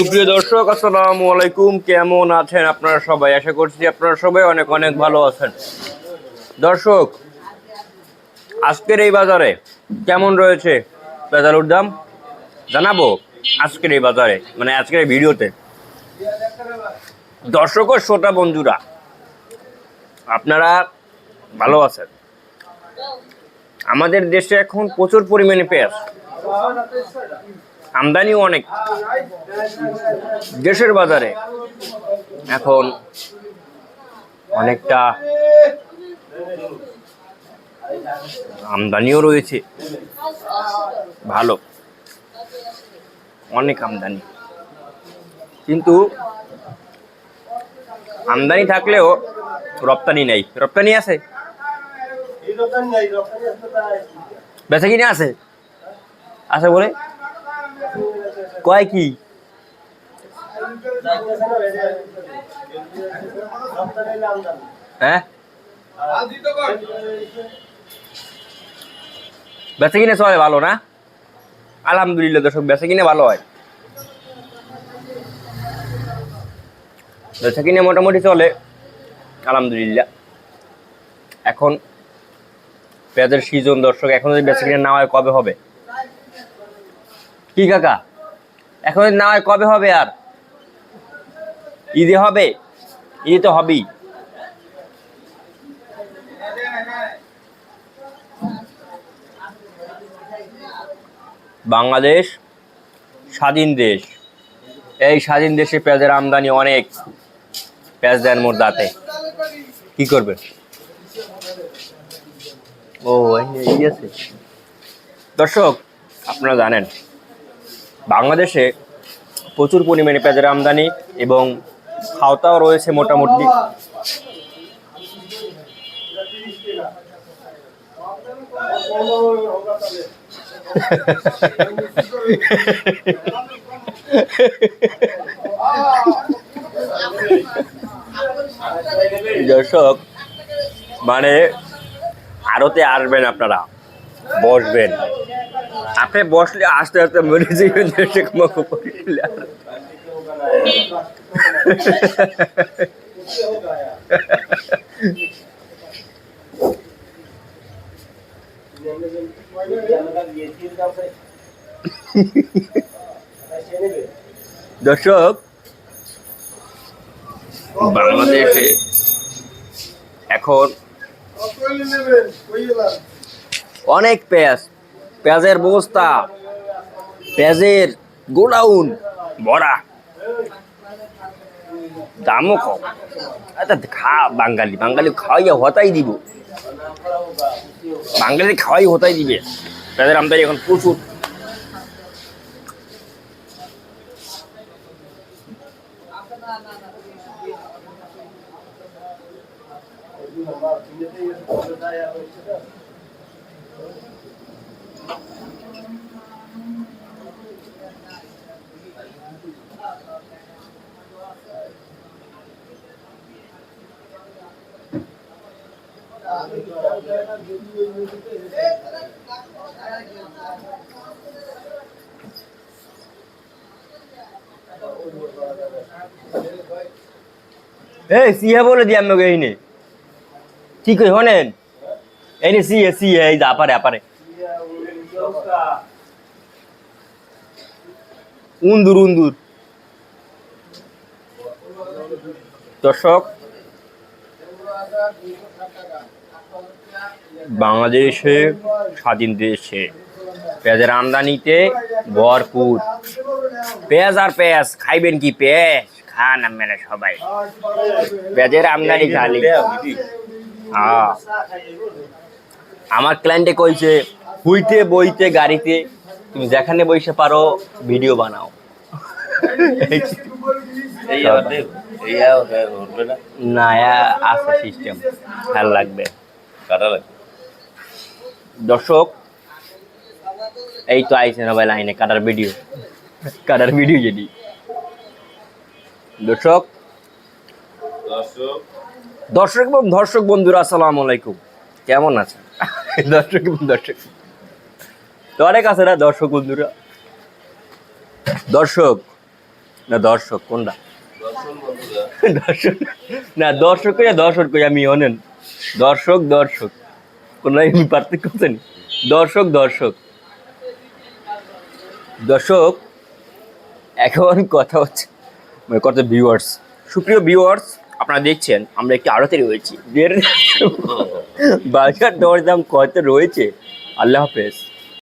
সুপ্রিয় দর্শক, আসসালামু আলাইকুম। কেমন আছেন আপনারা সবাই? আশা করছি আপনারা সবাই অনেক অনেক ভালো আছেন। দর্শক, আজকের এই বাজারে কেমন রয়েছে পেঁয়াজালুর দাম? জানাব আজকের এই বাজারে মানে আজকের এই ভিডিওতে। দর্শক ও শ্রোতা বন্ধুরা, আপনারা ভালো আছেন? আমাদের দেশে এখন প্রচুর পরিমাণে পেঁয়াজ। আমদানিও অনেক। দেশের বাজারে এখন অনেকটা আমদানিও রয়েছে। ভালো। অনেক আমদানি। কিন্তু আমদানি থাকলেও রপ্তানি নেই। রপ্তানি আছে? বেচা কিনে আছে? আছে বলে? কয় কি? হ্যাঁ? বেচা কিনে চলে ভালো না? আলহামদুলিল্লাহ দর্শক, বেচা কিনে ভালো হয়। বেচা কিনে মোটামুটি চলে, আলহামদুলিল্লাহ। এখন পেঁয়াজের সিজন দর্শক, এখন যদি বেচা কিনে না হয়, কবে হবে? কি কাকা? এখন না হয় কবে হবে আর? ঈদে হবে? ঈদে তো হবেই। বাংলাদেশ স্বাধীন দেশ। এই স্বাধীন দেশে পেঁয়াজের আমদানি অনেক। পেঁয়াজ দেন মোর দাঁতে। কি করবে? ও আছে। দর্শক আপনারা জানেন বাংলাদেশে প্রচুর পরিমাণে পেঁয়াজের আমদানি এবং খাওয়াটাও রয়েছে মোটামুটি। দর্শক মানে আরতে আসবেন আপনারা। বসবেন আপনি বসলে আস্তে আস্তে মরে যাবেন। দর্শক বাংলাদেশে এখন অনেক পেঁয়াজ। পেঁয়াজের বস্তা, পেঁয়াজের গোডাউন ভরা দামও কম। আচ্ছা খা, বাঙালি। বাঙালি খাওয়াইয়া হতাই দিব। বাঙালি খাওয়াই হতাই দিবে। পেঁয়াজের আমদানি এখন প্রচুর। এই সিহে বলে দি আমাকে এই নে কি কই হনেন এই নে সিহে সিহে এই যা পারে আপারে। উন্দুর উন্দুর। দর্শক। বাংলাদেশে স্বাধীন দেশে। পেঁয়াজের আমদানিতে ভরপুর। পেঁয়াজ আর পেঁয়াজ খাইবেন কি পেঁয়াজ? খান আপনারা সবাই। পেঁয়াজের আমদানি খালি। আমার ক্লায়েন্টে কইছে হুইতে বইতে গাড়িতে তুমি যেখানে বইসে পারো ভিডিও বানাও। না? আছে সিস্টেম খেয়াল লাগবে কাটা লাগবে দর্শক এই তো আইছে সবাই লাইনে কাটার ভিডিও কাটার ভিডিও যেটি। দর্শক দর্শক দর্শক বন্ধুরা আসসালামু আলাইকুম। কেমন আছেন? দর্শক দর্শক তো অনেক আছে না দর্শক বন্ধুরা? দর্শক না দর্শক কোনটা? দর্শক না দর্শক দর্শক কই আমি অনেন। দর্শক দর্শক। কোন পার্থক্য করছেন দর্শক দর্শক। দর্শক এখন কথা হচ্ছে মানে কথা ভিউয়ার্স সুপ্রিয় ভিউয়ার্স আপনারা দেখছেন আমরা একটি আড়তে রয়েছি। বাজার দরদাম কত রয়েছে? আল্লাহ হাফেজ।